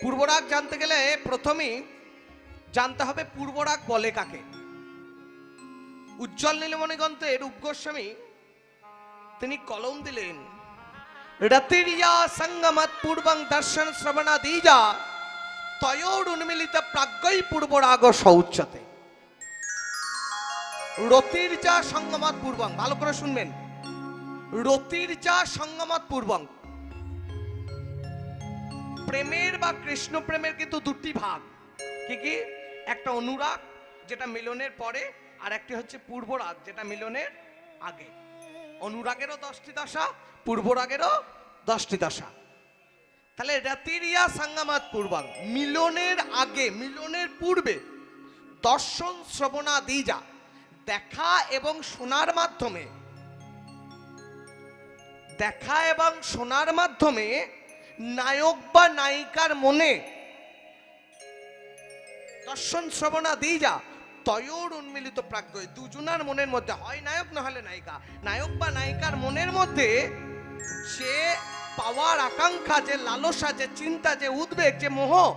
পূর্বরাগ জানতে গেলে প্রথমেই জানতে হবে পূর্বরাগ বলে কাকে। উজ্জ্বল নীলমণিগন্তের রূপ গোস্বামী, তিনি কলম দিলেন, রতিরিয়া সঙ্গমত পূর্বং দর্শন শ্রবণা দীজা তয়োর উন্মিলিত প্রাজ্ঞই পূর্বরাগ শৌচতে রতির যা সঙ্গমত পূর্বং, ভালো করে শুনবেন। রতির যা সঙ্গমত পূর্বং প্রেমের বা কৃষ্ণ প্রেমের কিন্তু দুটি ভাগ। কি কি? একটা অনুরাগ, যেটা মিলনের পরে, আর একটি হচ্ছে পূর্বরাগ, যেটা মিলনের আগে। অনুরাগেরও দশটি দশা, পূর্বরাগেরও দশটি দশা। তাহলে রাতিরিয়া সাঙ্গামাত পূর্বাং, মিলনের আগে, মিলনের পূর্বে, দর্শন শ্রবণা দিজা দেখা এবং শোনার মাধ্যমে, দেখা এবং শোনার মাধ্যমে নায়ক বা নায়িকার মনে দর্শন শ্রবণা দিজা তয়োর উন্মিলিত প্রাজ্ঞ দুজনার মনের মধ্যে, হয় নায়ক না হলে নায়িকা। নায়ক বা নায়িকার মনের মধ্যে যে পাওয়ার আকাঙ্ক্ষা, যে লালসা, যে চিন্তা, যে উদ্বেগ, যে মোহ,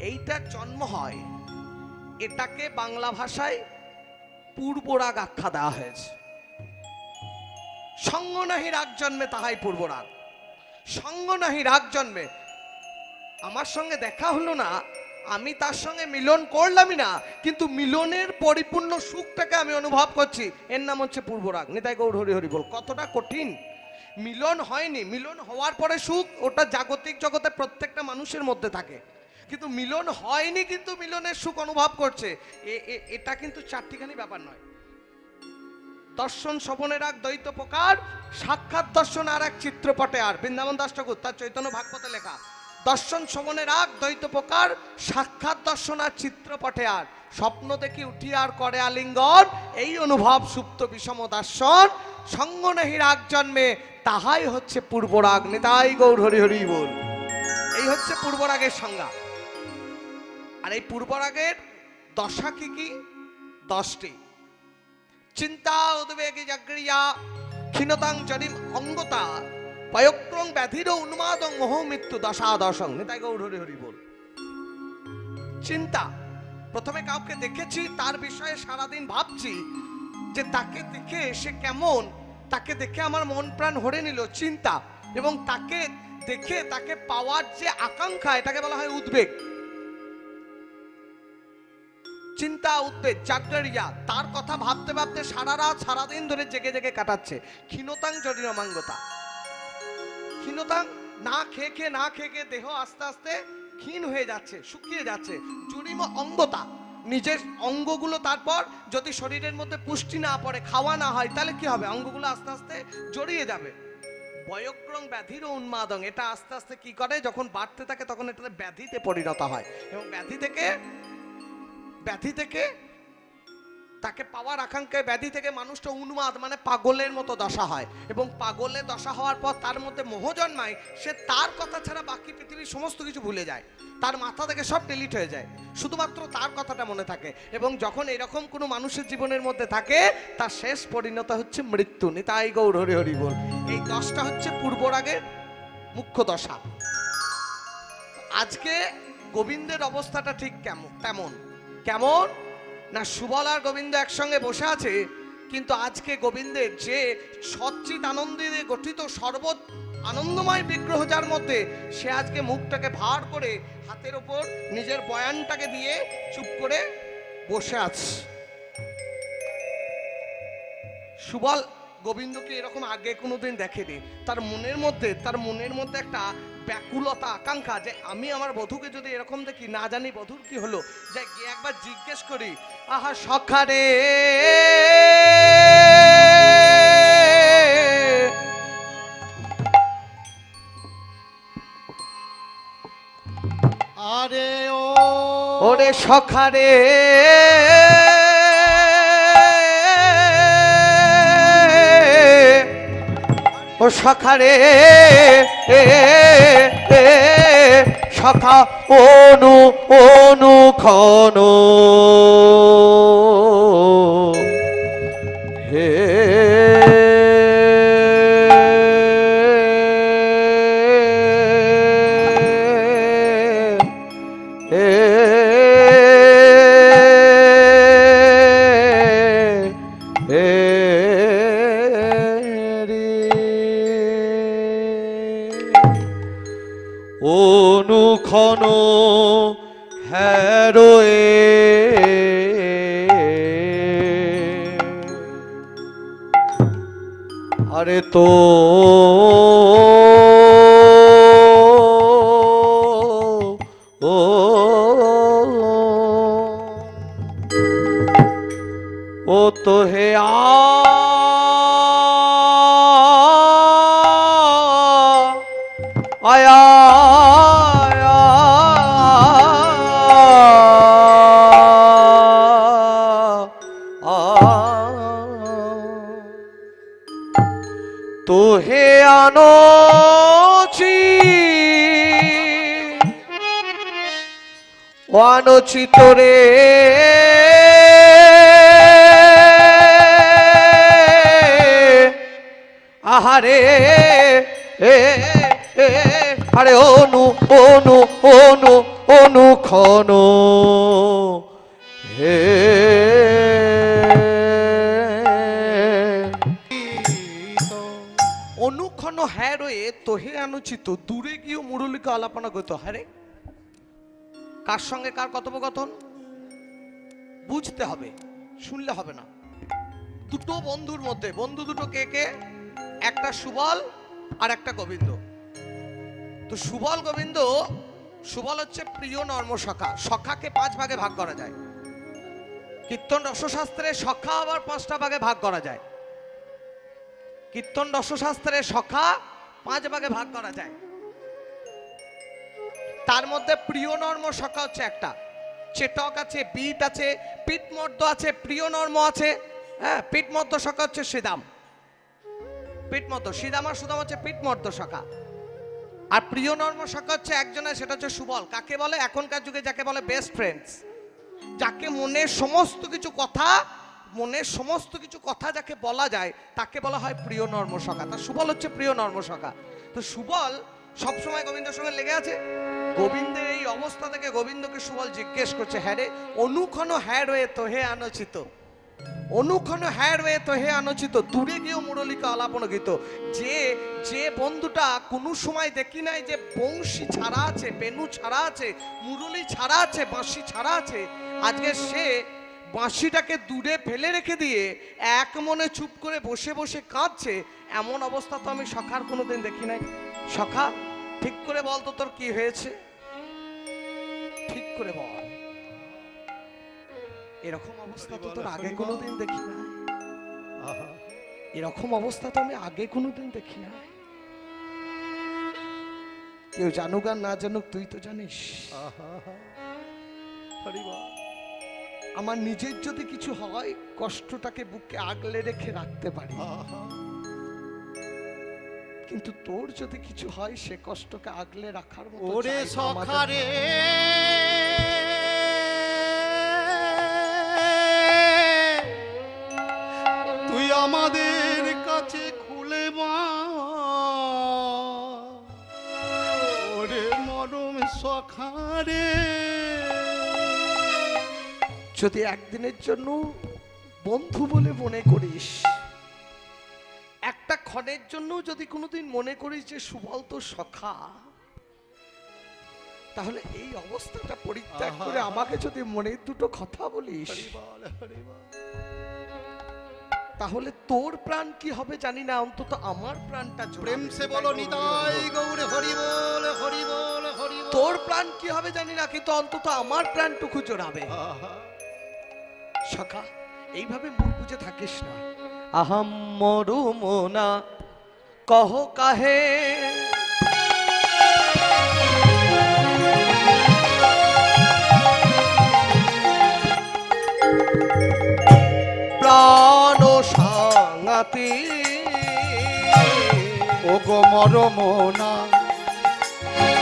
এইটার জন্ম হয়। এটাকে বাংলা ভাষায় পূর্বরাগ আখ্যা দেওয়া হয়েছে। সঙ্গ নাহি রাগ জন্মে, তাহাই পূর্বরাগ। সঙ্গ নাহি, রাগ জন্মে। আমার সঙ্গে দেখা হলো না, আমি তার সঙ্গে মিলন করলামই না, কিন্তু মিলনের পরিপূর্ণ সুখটাকে আমি অনুভব করছি। এর নাম হচ্ছে পূর্বরাগ। নিতাই গৌর হরি হরি বল, কতটা কঠিন। মিলন হয়নি, মিলন হওয়ার পরে সুখ ওটা জাগতিক জগতে প্রত্যেকটা মানুষের মধ্যে থাকে। কিন্তু মিলন হয়নি, কিন্তু মিলনের সুখ অনুভব করছে। এটা কিন্তু চারটিখানি ব্যাপার নয়। দর্শন স্বপনের এক দ্বৈত প্রকার, সাক্ষাৎ দর্শন আর এক চিত্রপটে আর। বৃন্দাবন দাস ঠাকুর, তার চৈতন্য ভাগবতে লেখা। দর্শন শ্রবণের আগ দ্বৈত প্রকার, সাক্ষাৎ দর্শন আর চিত্রপটে আর। স্বপ্ন দেখি উঠি আর করে আলিঙ্গন, এই অনুভব সুপ্ত বিষম দর্শন, সঙ্গ নেহি রাগ জন্মে, তাহাই হচ্ছে পূর্বরাগ। নিতাই গৌর হরি হরি বল। এই হচ্ছে পূর্বরাগের সংজ্ঞা। আর এই পূর্বরাগের দশা কি কি? দশটি। চিন্তা উদ্বেগে জাগ্রিয়া, ক্ষীণতাং জরিম অঙ্গতা পয়ক্রং ব্যাধির উন্মাদং মোহ মৃত্যু দশা দশং। নিতাই গৌর হরি হরি বল। চিন্তা, প্রথমে কাউকে দেখেছি, তার বিষয়ে সারাদিন ভাবছি যে তাকে দেখে সে কেমন, তাকে দেখে আমার মন প্রাণ হরে নিল। চিন্তা, এবং তাকে দেখে তাকে পাওয়ার যে আকাঙ্ক্ষা, এটাকে বলা হয় উদ্বেগ। চিন্তা, উদ্বেগ জাগরিয়া তার কথা ভাবতে ভাবতে সারা রাত, সারাদিন ধরে জেগে জেগে কাটাচ্ছে। ক্ষীণতাং জরিমাঙ্গতা ক্ষীণতাং না খেয়ে খেয়ে, না খেয়ে খেয়ে দেহ আস্তে আস্তে ক্ষীণ হয়ে যাচ্ছে, শুকিয়ে যাচ্ছে। জুরিম অঙ্গতা। নিজের অঙ্গগুলো তারপর যদি শরীরের মধ্যে পুষ্টি না পড়ে, খাওয়া না হয়, তাহলে কি হবে? অঙ্গগুলো আস্তে আস্তে জড়িয়ে যাবে। বয়ক্রম ব্যাধির উন্মাদং। এটা আস্তে আস্তে কি করে? যখন বাড়তে থাকে, তখন এটা ব্যাধিতে পরিণত হয়। এবং ব্যাধি থেকে ব্যাধি থেকে, তাকে পাওয়ার আকাঙ্ক্ষায় ব্যাধি থেকে মানুষটা উন্মাদ মানে পাগলের মতো দশা হয়। এবং পাগলের দশা হওয়ার পর তার মধ্যে মোহ জন্মায়, সে তার কথা ছাড়া বাকি পৃথিবীর সমস্ত কিছু ভুলে যায়। তার মাথা থেকে সব ডিলিট হয়ে যায়। শুধুমাত্র তার কথাটা মনে থাকে। এবং যখন এরকম কোনো মানুষের জীবনের মধ্যে থাকে, তার শেষ পরিণত হচ্ছে মৃত্যু। নিতাই গৌর হরি হরি বল। এই দশটা হচ্ছে পূর্বরাগের মুখ্য দশা। আজকে গোবিন্দের অবস্থাটা ঠিক কেমন? তেমন। কেমন? না, সুবল আর গোবিন্দ একসঙ্গে বসে আছে, কিন্তু আজকে গোবিন্দের যে সচ্চিত আনন্দে গঠিত সর্বত আনন্দময় বিগ্রহ যার মধ্যে, সে আজকে মুখটাকে ভার করে হাতের ওপর নিজের বয়ানটাকে দিয়ে চুপ করে বসে আছে। সুবল গোবিন্দকে এরকম আগে কোনোদিন দেখেনি? তার মনের মধ্যে, তার মনের মধ্যে একটা ব্যাকুলতা আকাঙ্ক্ষা যে আমি আমার বধুকে যদি এরকম দেখি না জানি বধূর কি হলো। যে গিয়ে একবার জিজ্ঞেস করি আহা সখারে আরে ও ওরে সখারে ও সখারে সখা অনু অনুখন হে অনুক্ষণ হে। অনুক্ষণ হ্যাঁ রয়ে তোহে অনুচিত দূরে গিয়ে মুরলিকে আলাপনা গত হারে কার সঙ্গে কার কথোপকথন? বুঝতে হবে, শুনলে হবে না। দুটো বন্ধুর মধ্যে, বন্ধু দুটো কে কে? একটা সুবল আর একটা গোবিন্দ। তো সুবল গোবিন্দ সুবল হচ্ছে প্রিয় নর্ম সখা। সখাকে পাঁচ ভাগে ভাগ করা যায়। কীর্তন রসশাস্ত্রে সখা আবার পাঁচটা ভাগে ভাগ করা যায়। কীর্তন রসশাস্ত্রে সখা পাঁচ ভাগে ভাগ করা যায়। তার মধ্যে প্রিয় নর্ম সখা হচ্ছে একটা। চেটক আছে পিট আছে পিট মর্দ আছে, প্রিয় নর্ম আছে। হ্যাঁ পিট মর্দ সখা হচ্ছে সিদাম। পিট মর্দ সিদাম আর সুদাম হচ্ছে পিট মর্দ সখা। আর প্রিয় নর্ম সখা হচ্ছে একজনের, সেটা হচ্ছে সুবল। কাকে বলে? এখনকার যুগে যাকে বলে বেস্ট ফ্রেন্ডস যাকে মনের সমস্ত কিছু কথা, মনের সমস্ত কিছু কথা যাকে বলা যায়, তাকে বলা হয় প্রিয় নর্ম সখা তা সুবল হচ্ছে প্রিয় নর্ম সখা তো সুবল সবসময় গোবিন্দের সঙ্গে লেগে আছে। গোবিন্দের এই অবস্থা থেকে গোবিন্দকে সুবল জিজ্ঞেস করছে হ্যাঁ রে, অনুক্ষণ হ্যাঁ রয়ে তো হে আনচিত। অনুক্ষণ হ্যাঁ রয়ে তো হে আনচিত, দূরে গিয়েও মুরলিকা আলাপন গীত। যে যে বন্ধুটা কোনো সময় দেখি নাই যে বংশী ছাড়া আছে, বেনু ছাড়া আছে, মুরলি ছাড়া আছে, বাঁশি ছাড়া আছে, আজকে সে বাঁশিটাকে দূরে ফেলে রেখে দিয়ে এক মনে চুপ করে বসে বসে কাঁদছে, এমন অবস্থা তো আমি সখার কোনোদিন দেখি নাই। সখা, ঠিক করে বল তো তোর কি হয়েছে? ঠিক করে বল। এরকম অবস্থা তো তোর আগে কোনোদিন দেখি না এরকম অবস্থা তো আমি আগে কোনোদিন দেখি না কেউ জানুক আর না জানুক তুই তো জানিস। আমার নিজের যদি কিছু হয় কষ্টটাকে বুকে আগলে রেখে রাখতে পারি। কিন্তু তোর যদি কিছু হয় সে কষ্টকে আগলে রাখার মতো ওরে সখারে। আমাদের কাছে খুলে মা ওরে মরম সখারে। যদি একদিনের জন্য বন্ধু বলে মনে করিস একটা ক্ষণের জন্য যদি কোনোদিন মনে করিস যে সুবল তো সখা তাহলে এই অবস্থাটা পরিত্যাগ। করে আমাকে যদি মনের দুটো কথা বলিস। তাহলে তোর প্রাণ কি হবে জানি না অন্তত আমার প্রাণটা। প্রেম সে বলো নিতাই গৌরে হরি বল হরি বল হরি তোর প্রাণ কি হবে জানি না কিন্তু অন্তত আমার প্রাণটুকু জোড়াবে। সখা এইভাবে মুখ বুঝে থাকিস না। আহাম মরু মোনা কহ কাহে সাঙাতি ও গো মরমনা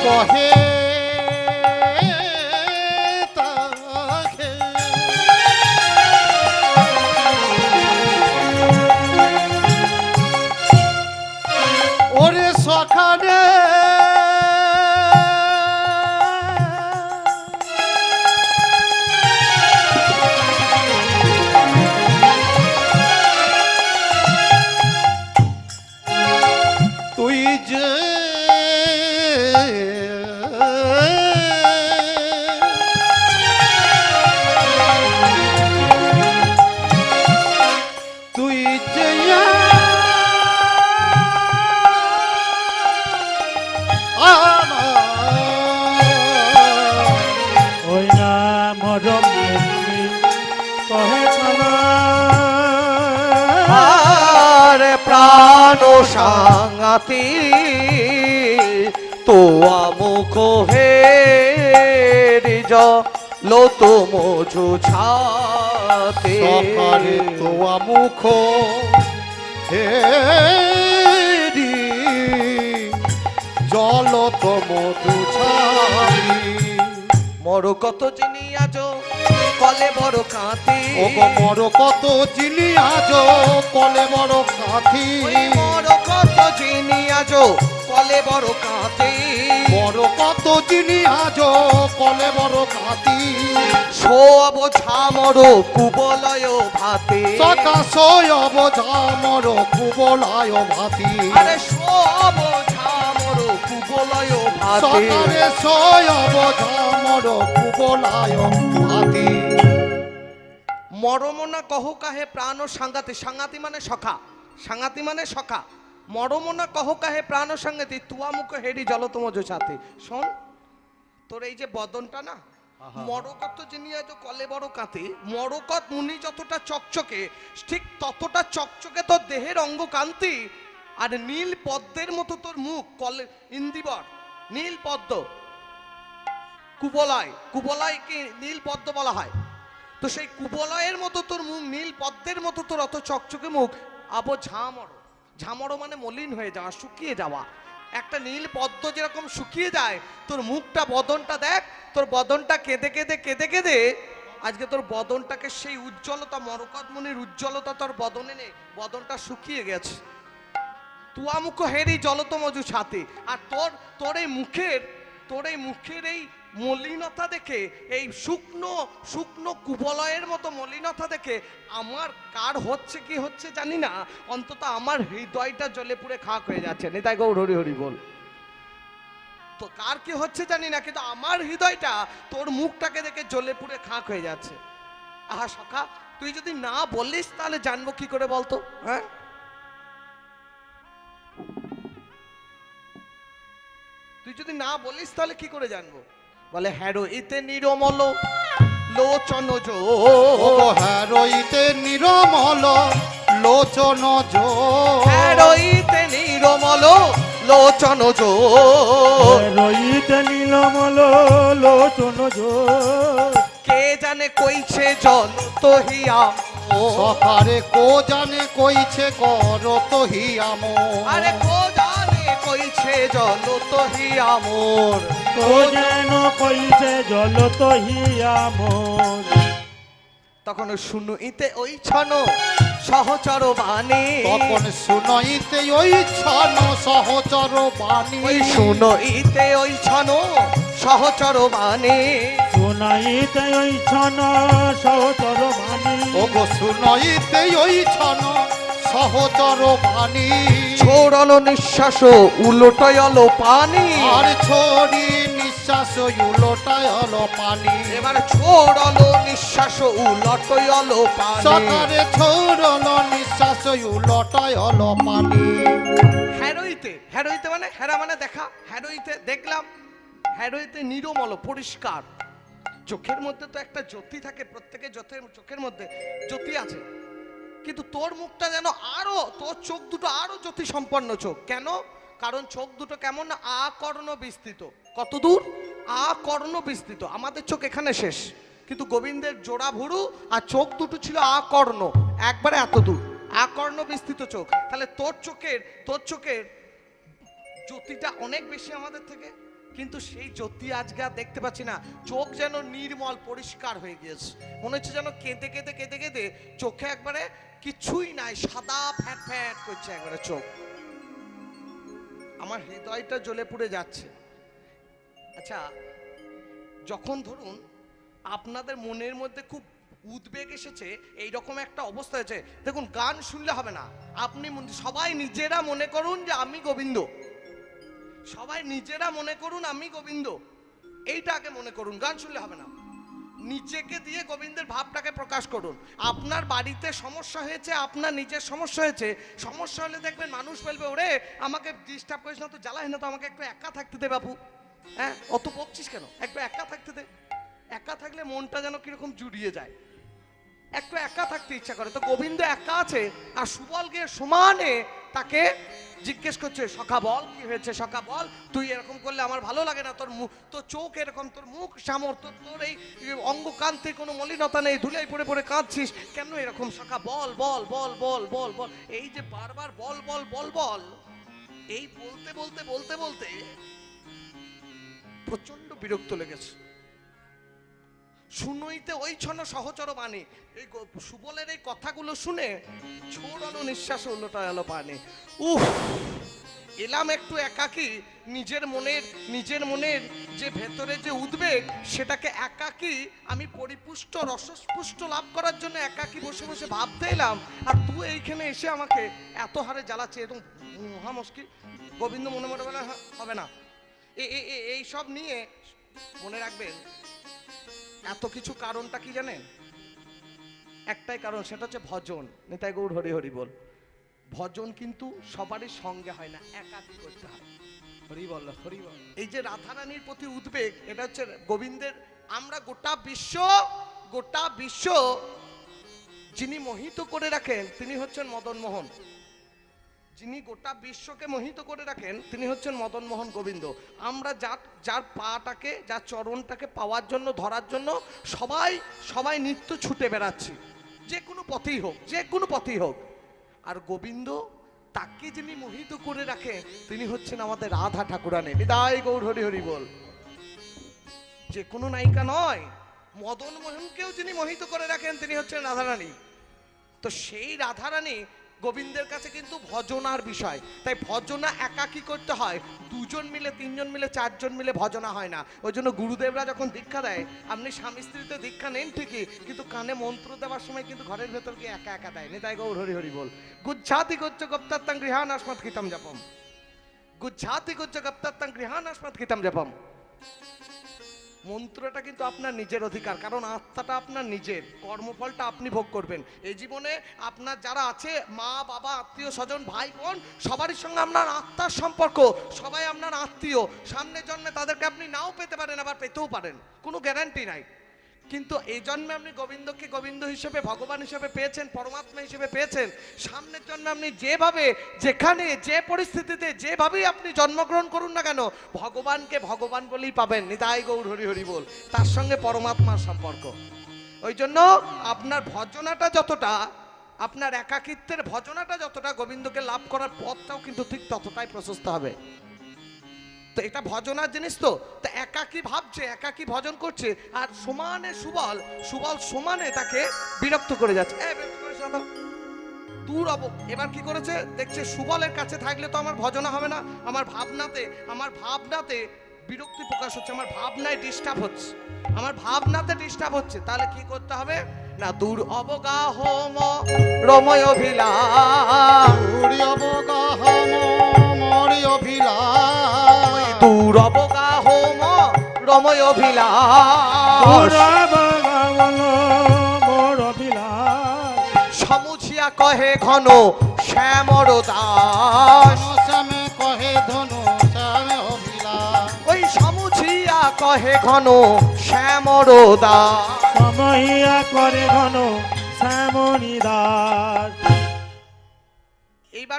কহে মজু ছাতে। সকালে তোয়া মুখ হেরি জল তো মধু ছাড়ি মর কত জিনি আজ কলে বড় কাঁতি ও গো মর কত জিনি আজ কলে বড় ওই মর কত জিনি আজ কলে বড় কাঁতি বড় কত জিনি আজ কলে বড় কাঠি সব ঝামর কুবলয় ভাতে। সকাশ অবঝা মর কুবলায় ভাতি। আরে সব ঝামর কুবলয় ভাতে। সকালে সয় অবঝা মর কুবলায় ভাতি। মরমনা কহ কাহে প্রাণ সাঙ্গাতি। সাঙ্গাতি মানে সখা। সাঙ্গাতি মানে সখা। মরমনা কহ কাহে প্রাণ সাঙ্গাতি তুয়া মুখ হেরি জলতম সাথে। শোন তোর এই যে বদনটা না মরকত যিনি আজ কলে বড় কাতে মরকত মুনি যতটা চকচকে ঠিক ততটা চকচকে তোর দেহের অঙ্গ কান্তি। আর নীল পদ্মের মতো তোর মুখ কলে ইন্দিবর নীল পদ্ম। কুবলয় কুবলয়কে নীল পদ্ম বলা হয়। তো সেই কুবলয়ের মতো তোর মুখ নীল পদ্মের মতো তোর অত চকচকে মুখ আবো ঝামড়ো ঝামড়ো মানে মলিন হয়ে যাওয়া, শুকিয়ে যাওয়া। একটা নীল পদ্ম যেরকম শুকিয়ে যায়, তোর মুখটা, বদনটা দেখ, তোর বদনটা কেঁদে কেঁদে কেঁদে কেঁদে, আজকে তোর বদনটাকে সেই উজ্জ্বলতা মরকত মনির উজ্জ্বলতা তোর বদনে নেই, বদনটা শুকিয়ে গেছে। তুয়া মুখ হেরি জলতমজু ছাতে, আর তোর তোর এই মুখের, তোর এই মুখের এই মলিনতা দেখে, এই শুকনো শুকনো কুবলয়ের মতো মলিনতা দেখে আমার কার হচ্ছে, কি হচ্ছে জানি না, অন্তত আমার হৃদয়টা জ্বলে পুড়ে খাক হয়ে যাচ্ছে। নেতাই গৌর, হরি হরি বল। তো কার কি হচ্ছে জানি না, কিন্তু আমার হৃদয়টা তোর মুখটাকে দেখে জ্বলে পুড়ে খাক হয়ে যাচ্ছে। আহা, সখা, তুই যদি না বলিস তাহলে জানব কি করে বলতো হ্যাঁ? তুই যদি না বলিস তাহলে কি করে জানব? বলে হ্যারো এতে নিরমল। লোচন হ্যারোইতে নিরমল। লোচন জো হ্যারো ইতে নিরমল। লোচন জো রইতে নীলমল লোচন জো কে জানে কইছে জল তো হিয়াম সকারে কো জানে কইছে কর তো হিয়াম আরে কো জানে কইছে জল তো হিয়ামোর তো যেন কইছে জল তো হিয়া মোর তখন শুনু ইতে ওই ছন সহচর বাণী। তখন শুনইতে ওই ছন সহচর বাণী। ওই শুনো ইতে ওই ছন সহচর বাণী। শোনাইতে ওই ছন সহচর বাণী। ও গো শুনইতে ওই ছন সহচর বাণী। ছোড়ল নিঃশ্বাস উলটয়ল পানি। আর ছড়ি নিঃশ্বাস উলোটায় হলো পানি। এবার ছোড়ল নিঃশ্বাস উলটয়ল পানি। সকারে ছড়ল নিঃশ্বাস উলোটায় হলো পানি। হ্যারোইতে হ্যারোইতে মানে হ্যারা মানে দেখা। হ্যারোইতে দেখলাম হ্যারোইতে নিরমল পরিষ্কার। চোখের মধ্যে তো একটা জ্যোতি থাকে প্রত্যেকের জ্যোতির চোখের মধ্যে জ্যোতি আছে। কিন্তু তোর মুখটা যেন আরও, তোর চোখ দুটো আরও জ্যোতি সম্পন্ন চোখ। কেন? কারণ চোখ দুটো কেমন? আকর্ণ বিস্তৃত। কত দূর? আকর্ণ বিস্তৃত। আমাদের চোখ এখানে শেষ। কিন্তু গোবিন্দের জোড়া ভুরু আর চোখ দুটো ছিল আকর্ণ। একবারে এত দূর। আকর্ণ বিস্তৃত চোখ। তাহলে তোর চোখের তোর চোখের জ্যোতিটা অনেক বেশি আমাদের থেকে। কিন্তু সেই জ্যোতি আজকে আর দেখতে পাচ্ছি না। চোখ যেন নির্মল, পরিষ্কার হয়ে গিয়েছে। মনে হচ্ছে যেন কেঁদে কেঁদে কেঁদে কেঁদে চোখে একবারে কিছুই নাই, সাদা ফ্যাট ফ্যাট করছে একবারে চোখ। আমার হৃদয়টা জ্বলে পুড়ে যাচ্ছে। আচ্ছা যখন ধরুন আপনাদের মনের মধ্যে খুব উদ্বেগ এসেছে এই রকম একটা অবস্থা হয়েছে, দেখুন, গান শুনলে হবে না। আপনি সবাই নিজেরা মনে করুন যে আমি গোবিন্দ। সবাই নিজেরা মনে করুন আমি গোবিন্দ। এইটা আগে মনে করুন, গান শুনলে হবে না। নিজেকে দিয়ে গোবিন্দের ভাবটাকে প্রকাশ করুন। আপনার বাড়িতে সমস্যা হয়েছে, আপনার নিজের সমস্যা হয়েছে। সমস্যা হলে দেখবেন মানুষ বলবে, ওরে, আমাকে ডিস্টার্ব করিস না, তো জ্বালাই না, তো আমাকে একটু একা থাকতে দে বাবু হ্যাঁ? অত বকছিস কেন? একটু একা থাকতে দে। একা থাকলে মনটা যেন কীরকম জুড়িয়ে যায়। একটু একা থাকতে ইচ্ছা করে। তো গোবিন্দ একা আছে, আর সুবল গিয়ে সমানে তাকে জিজ্ঞেস করছে, সখা বল, কি হয়েছে সখা বল? তুই এরকম করলে আমার ভালো লাগে না, তোর মুখ তোর চোখ এরকম, তোর মুখ সামর তোর এই অঙ্গ কান্তে কোনো মলিনতা নেই ধুলাই পড়ে পড়ে কাঁদছিস। কেন এরকম সখা? বল বল বল বল বল বল। এই যে বারবার বল বল বল বল, এই বলতে বলতে বলতে বলতে প্রচণ্ড বিরক্ত লেগেছে। শুনইতে ওই ছন্ন সহচর বাণী। এই সুবলের এই কথাগুলো শুনে ছোড়ানো নিঃশ্বাস উল্লোটা এলো পানে। উফ এলাম একটু একাকি নিজের মনের নিজের মনের যে ভেতরে যে উদ্বেগ সেটাকে একাকি আমি পরিপুষ্ট রসস্পুষ্ট লাভ করার জন্য একাকি বসে বসে ভাবতে এলাম আর তুই এইখানে এসে আমাকে এত হারে জ্বালাচ্ছে এবং মহা মুশকিল। গোবিন্দ মনে মনে বলে "হ্যাঁ, হবে না। এই সব নিয়ে মনে রাখবেন এত কিছু কারণটা কি জানেন? একটাই কারণ সেটা হচ্ছে ভজন। নিতাই গৌর হরি হরি বল। ভজন কিন্তু সবারই সঙ্গে হয় না একাকি করতে হয়। হরি বল হরি বল। এই যে রাধারানীর প্রতি উদ্বেগ এটা হচ্ছে গোবিন্দের আমরা গোটা বিশ্ব গোটা বিশ্ব যিনি মোহিত করে রাখেন তিনি হচ্ছেন মদন মোহন যিনি গোটা বিশ্বকে মোহিত করে রাখেন, তিনি হচ্ছেন মদন মোহন গোবিন্দ। আমরা যার যার পাটাকে, যার চরণটাকে পাওয়ার জন্য, ধরার জন্য সবাই সবাই নিত্য ছুটে বেড়াচ্ছি। যে কোনো পথেই হোক, যে কোনো পথেই হোক। আর গোবিন্দ, তাকে যিনি মোহিত করে রাখে তিনি হচ্ছেন আমাদের রাধা ঠাকুরানে। বিদায় গৌর হরি হরি বল। যে কোনো নায়িকা নয়, মদন মোহনকেও যিনি মোহিত করে রাখেন, তিনি হচ্ছেন রাধারানী। তো সেই রাধারানী গোবিন্দের কাছে কিন্তু ভজনার বিষয়। তাই ভজনা একাকি করতে হয়? দুজন মিলে, তিনজন মিলে, চারজন মিলে ভজনা হয় না। ওই জন্য গুরুদেবরা যখন দীক্ষা দেয়, আপনি স্বামী স্ত্রীতে দীক্ষা নেন ঠিকই, কিন্তু কানে মন্ত্র দেওয়ার সময় কিন্তু ঘরের ভেতর গিয়ে একা একা দেয়। তাই গৌর হরি হরি বল। গুজ্জাতি গুজ্জ গপ্তাত্তাং গৃহান আসমাত কিতাম জপম। গুজ্জাতি গুজ্জ গপ্তাত্তাং গৃহান আসমাত কিতাম জপম। মন্ত্রটা কিন্তু আপনার নিজের অধিকার, কারণ আত্মাটা আপনার নিজের, কর্মফলটা আপনি ভোগ করবেন। এই জীবনে আপনার যারা আছে, মা, বাবা, আত্মীয় স্বজন, ভাই, বোন, সবারই সঙ্গে আপনার আত্মার সম্পর্ক, সবাই আপনার আত্মীয়। সামনে জন্মে তাদেরকে আপনি নাও পেতে পারেন, আবার পেতেও পারেন। কোনো গ্যারান্টি নাই। কিন্তু এই জন্মে আপনি গোবিন্দকে গোবিন্দ হিসেবে, ভগবান হিসেবে পেয়েছেন, পরমাত্মা হিসেবে পেয়েছেন। সামনের জন্মে আপনি যেভাবে, যেখানে, যে পরিস্থিতিতে, যেভাবেই আপনি জন্মগ্রহণ করুন না কেন, ভগবানকে ভগবান বলেই পাবেন। নিতাই গৌর, হরি হরি বল। তার সঙ্গে পরমাত্মার সম্পর্ক। ওই জন্য আপনার ভজনাটা যতটা, আপনার একাকিত্বের ভজনাটা যতটা, গোবিন্দকে লাভ করার পথটাও কিন্তু ঠিক ততটাই প্রশস্ত হবে। তো এটা ভজনার জিনিস তো। তা একাকি ভাবছে, একাকি ভজন করছে, আর সমানে সুবল সুবল সমানে তাকে বিরক্ত করে যাচ্ছে। দূর অব এবার কি করেছে? দেখছে সুবলের কাছে থাকলে তো আমার ভজনা হবে না। আমার ভাবনাতে আমার ভাবনাতে বিরক্তি প্রকাশ হচ্ছে, আমার ভাবনায় ডিস্টার্ব হচ্ছে। আমার ভাবনাতে ডিস্টার্ব হচ্ছে। তাহলে কি করতে হবে? না, দূর অবগাহ রময় অভিলা মরি দূর অবগাহ রময় অভিলা গৌরব গাওয়াল মোর অভিলাষ। সমুছিয়া কহে ঘন শ্যামর দাস। শ্যামে কহে ধনু শ্যামে অভিলাষ ওই সমুছিয়া কহে ঘন শ্যামর দাস। সমহিয়া করে ঘন শ্যামণি দাস।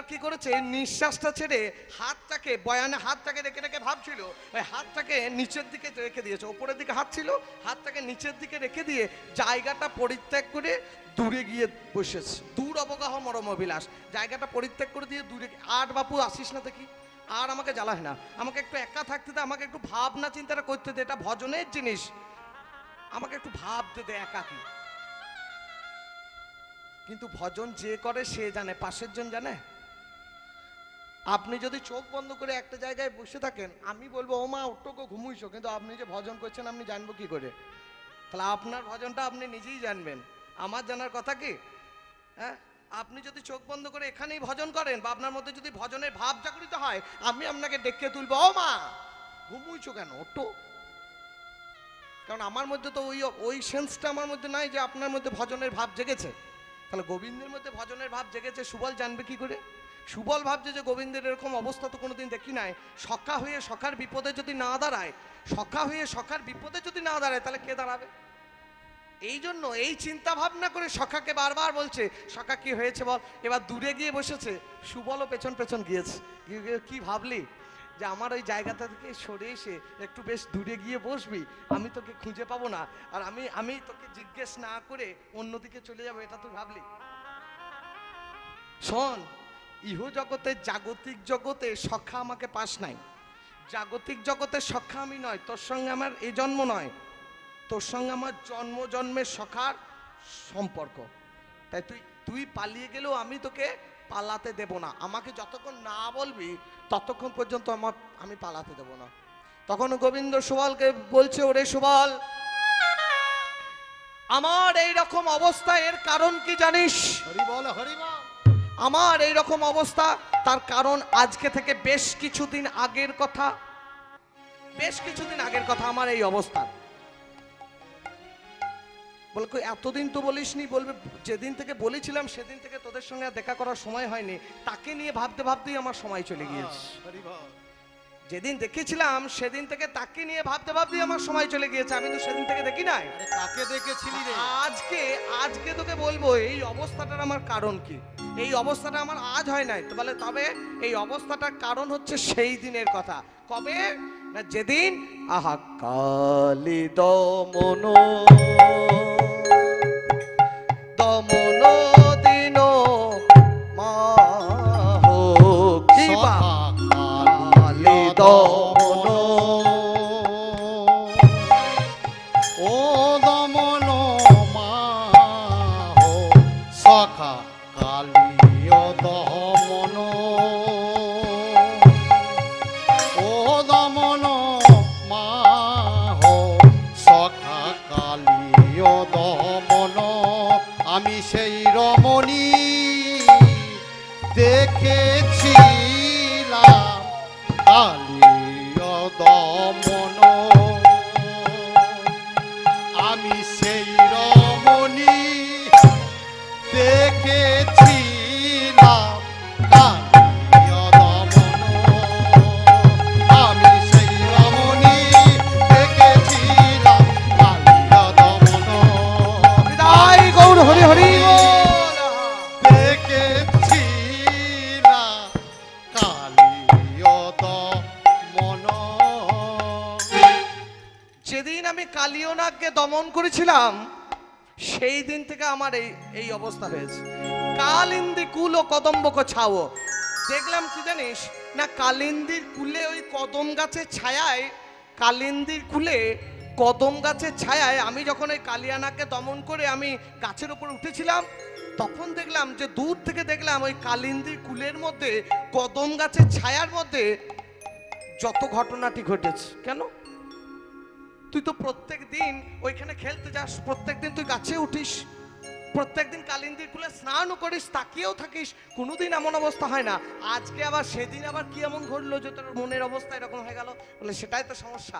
এইবার কি করেছে? নিঃশ্বাসটা ছেড়ে হাতটাকে, বয়ানে হাতটাকে রেখে রেখে ভাবছিল। ওই হাতটাকে নিচের দিকে রেখে দিয়েছে। ওপরের দিকে হাত ছিল, হাতটাকে নিচের দিকে রেখে দিয়ে জায়গাটা পরিত্যাগ করে দূরে গিয়ে বসেছে। দূর অবগাহ মরম অভিলাষ। জায়গাটা পরিত্যাগ করে দিয়ে দূরে আর বাপু, আসিস না দেখি। আর আমাকে জ্বালাস না। আমাকে একটু একা থাকতে দে, আমাকে একটু ভাবনা চিন্তাটা করতে দে। এটা ভজনের জিনিস। আমাকে একটু ভাবতে দে একাকি কিন্তু ভজন যে করে, সে জানে। পাশের জন জানে? আপনি যদি চোখ বন্ধ করে একটা জায়গায় বসে থাকেন, আমি বলব ও মা ওটো গো, ঘুমুইছো। কিন্তু আপনি যে ভজন করছেন, আপনি জানব কি করে? তাহলে আপনার ভজনটা আপনি নিজেই জানবেন। আমার জানার কথা কি? হ্যাঁ? আপনি যদি চোখ বন্ধ করে এখানেই ভজন করেন বা আপনার মধ্যে যদি ভজনের ভাব জাগরিত হয়, আমি আপনাকে ডেকে তুলবো ও মা ঘুমুইছো কেন? ওটো কারণ আমার মধ্যে তো ওই ওই সেন্সটা আমার মধ্যে নাই যে আপনার মধ্যে ভজনের ভাব জেগেছে। তাহলে গোবিন্দের মধ্যে ভজনের ভাব জেগেছে, সুবল জানবে কি করে? সুবল ভাবছে যে গোবিন্দের এরকম অবস্থা তো কোনোদিন দেখি নাই। সখা হয়ে সখার বিপদে যদি না দাঁড়ায়, সখা হয়ে সখার বিপদে যদি না দাঁড়ায়, তাহলে কে দাঁড়াবে? এই জন্য এই চিন্তা ভাবনা করে সখাকে বারবার বলছে, সখা কি হয়েছে বল? এবার দূরে গিয়ে বসেছে, সুবলও পেছন পেছন গিয়েছে। গিয়ে গিয়ে কি ভাবলি? যে আমার ওই জায়গাটা থেকে সরে এসে একটু বেশ দূরে গিয়ে বসবি, আমি তোকে খুঁজে পাবো না। আর আমি আমি তোকে জিজ্ঞেস না করে অন্যদিকে চলে যাব, এটা তুই ভাবলি। শোন, ইহ জগতে জাগতিক জগতে সখা আমাকে পাস নাই। জাগতিক জগতে সখা আমি নয়, তোর সঙ্গে আমার এই জন্ম নয়। তোর সঙ্গে আমার জন্ম, জন্মের সখার সম্পর্ক। তাই তুই তুই পালিয়ে গেলেও আমি তোকে পালাতে দেব না। আমাকে যতক্ষণ না বলবি ততক্ষণ পর্যন্ত আমার আমি পালাতে দেব না। তখন গোবিন্দ সুবলকে বলছে ওরে সুবল আমার এই রকম অবস্থা এর কারণ কি জানিস? হরি বল হরি আমার এই রকম অবস্থা তার কারণ আজকে থেকে বেশ কিছুদিন আগের কথা। বেশ কিছুদিন আগের কথা আমার এই অবস্থা। বল কই এতদিন তো বলিসনি বলবে যেদিন থেকে বলেছিলাম সেদিন থেকে তোদের সঙ্গে দেখা করার সময় হয়নি। তাকে নিয়ে ভাবতে ভাবতেই আমার সময় চলে গিয়েছে। যেদিন দেখেছিলাম সেদিন থেকে তাকে নিয়ে ভাবতে ভাবতেই আমার সময় চলে গিয়েছে। আমি তো সেদিন থেকে দেখি নাই। কাকে দেখেছিলি রে। আজকে আজকে তোকে বলব এই অবস্থাটার আমার কারণ কি? এই অবস্থাটা আমার আজ হয় নাই। তো বলে তবে এই অবস্থাটার কারণ হচ্ছে সেই দিনের কথা। কবে? না যেদিন? আহা কালি দমন দমন আমার এই এই অবস্থা হয়েছে। কালিন্দি কুল ও কদম্বক ছাও। দেখলাম কি জানিস? না, কালিন্দির কুলে ওই কদম গাছের ছায়ায়, কালিন্দির কুলে কদম গাছের ছায়ায় আমি যখন ওই কালিয়ানাকে দমন করে আমি গাছের ওপর উঠেছিলাম, তখন দেখলাম যে দূর থেকে দেখলাম ওই কালিন্দির কুলের মধ্যে, কদম গাছের ছায়ার মধ্যে যত ঘটনাটি ঘটেছে। কেন? তুই তো প্রত্যেক দিন ওইখানে খেলতে যাস প্রত্যেক দিন তুই গাছে উঠিস। প্রত্যেক দিন কালিন্দির কুলে স্নানও করিস, তাকিয়েও থাকিস, কোনোদিন এমন অবস্থা হয় না। আজকে আবার, সেদিন আবার কি এমন ঘটলো যে তোর মনের অবস্থা এরকম হয়ে গেল? বলে, সেটাই তো সমস্যা।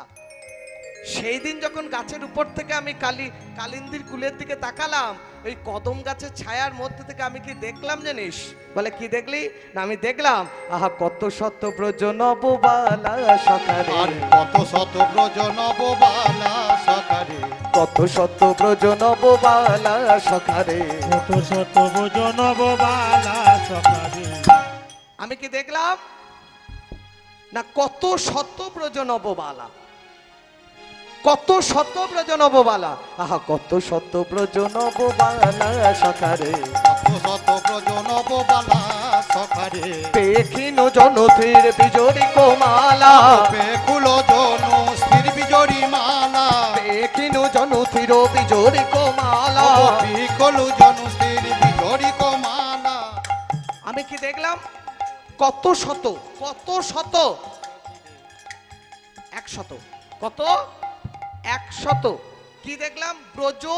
সেই দিন যখন গাছের উপর থেকে আমি কালি, কালিন্দির কুলের দিকে তাকালাম, ওই কদম গাছের ছায়ার মধ্যে থেকে আমি কি দেখলাম জানিস? বলে, কি দেখলি? না, আমি দেখলাম, আহা, কত শত ব্রজ নববালা সকালে। কত শত ব্রজ নববালা সকারে কত সত্য ব্রজ নববালা সখারে শত শত ভোজন বালা সকালে আমি কি দেখলাম? না কত শত ব্রজ নববালা কত শত ব্রজ নববালা আহা কত শত ব্রজ নববালা সখারে কত শত ব্রজ নববালা সকারে। পেখিন জনথির বিজড়ি কোমালা বেকুল জন স্থির বিজড়ি মালা। পেখিন স্থির বিজোড়ি কমালা। কলু জনু স্থির বিজোড়ি কমালা। আমি কি দেখলাম? কত শত কত শত? এক শত কত? এক শত। কি দেখলাম? ব্রজ